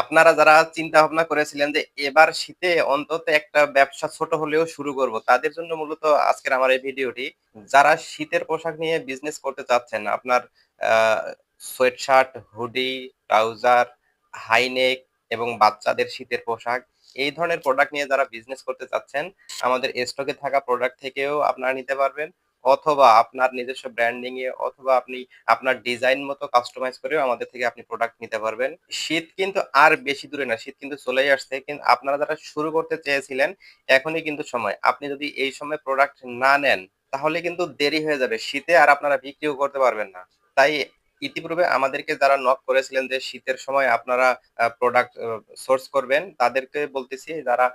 আপনারা যারা চিন্তা ভাবনা করেছিলেন যে এবার শীতে অন্তত একটা ব্যবসা ছোট হলেও শুরু করব, তাদের জন্য মূলত আজকের আমার এই ভিডিওটি। যারা শীতের পোশাক নিয়ে বিজনেস করতে চাচ্ছেন, আপনার sweatshirt hoodie trouser high neck এবং বাচ্চাদের শীতের পোশাক, এই ধরনের প্রোডাক্ট নিয়ে যারা বিজনেস করতে চাচ্ছেন, আমাদের স্টকে থাকা প্রোডাক্ট থেকেও আপনারা নিতে পারবেন। অথবা আপনার নিজস্ব ব্র্যান্ডিং এ অথবা আপনি আপনার ডিজাইন মতো কাস্টমাইজ করেও আমাদের থেকে আপনি প্রোডাক্ট নিতে পারবেন। শীত কিন্তু আর বেশি দূরে না, শীত কিন্তু চলেই আসছে। কিন্তু আপনারা যারা শুরু করতে চেয়েছিলেন, এখনই কিন্তু সময়। আপনি যদি এই সময় প্রোডাক্ট না নেন, তাহলে কিন্তু দেরি হয়ে যাবে। শীতে আর আপনারা বিক্রিও করতে পারবেন না। তাই ইতিপূর্বে আমাদেরকে যারা নক করেছিলেন যে শীতের সময় আপনারা প্রোডাক্ট সোর্স করবেন, তাদেরকে বলতেছি যারা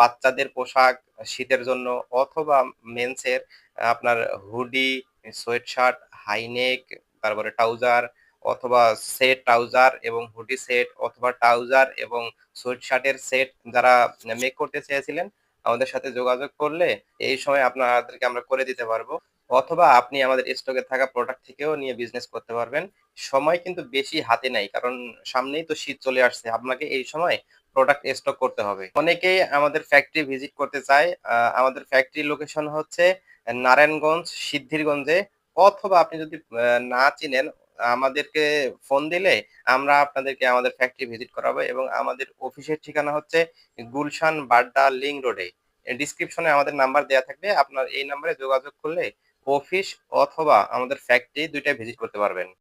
বাচ্চাদের পোশাক শীতের জন্য অথবা মেন্সের আপনার হুডি সোয়েট শার্ট হাইনেক তারপরে ট্রাউজার অথবা সেট ট্রাউজার এবং হুডি সেট অথবা ট্রাউজার এবং সোয়েট শার্টের সেট যারা মেক করতে চেয়েছিলেন, আমাদের সাথে যোগাযোগ করলে এই সময় আপনাদেরকে আমরা করে দিতে পারব। অথবা আপনি আমাদের স্টকে থাকা প্রোডাক্ট থেকেও নিয়ে বিজনেস করতে পারবেন। সময় কিন্তু বেশি হাতে নাই, কারণ সামনেই তো শীত চলে আসছে। আপনাকে এই সময় প্রোডাক্ট স্টক করতে হবে। অনেকেই আমাদের ফ্যাক্টরি ভিজিট করতে চায়। আমাদের ফ্যাক্টরি লোকেশন হচ্ছে নারায়ণগঞ্জ, সিদ্ধিরগঞ্জে। অথবা আপনি যদি না চিনেন, আমাদেরকে ফোন দিলে আমরা আপনাদেরকে আমাদের ফ্যাক্টরি ভিজিট করাবো এবং আমাদের অফিসের ঠিকানা হচ্ছে গুলশান বাড্ডা লিং রোডে। ডিসক্রিপশনে আমাদের নাম্বার দেওয়া থাকবে। আপনার এই নাম্বারে যোগাযোগ করলে অফিস অথবা আমাদের ফ্যাক্টরি দুইটাই ভিজিট করতে পারবেন।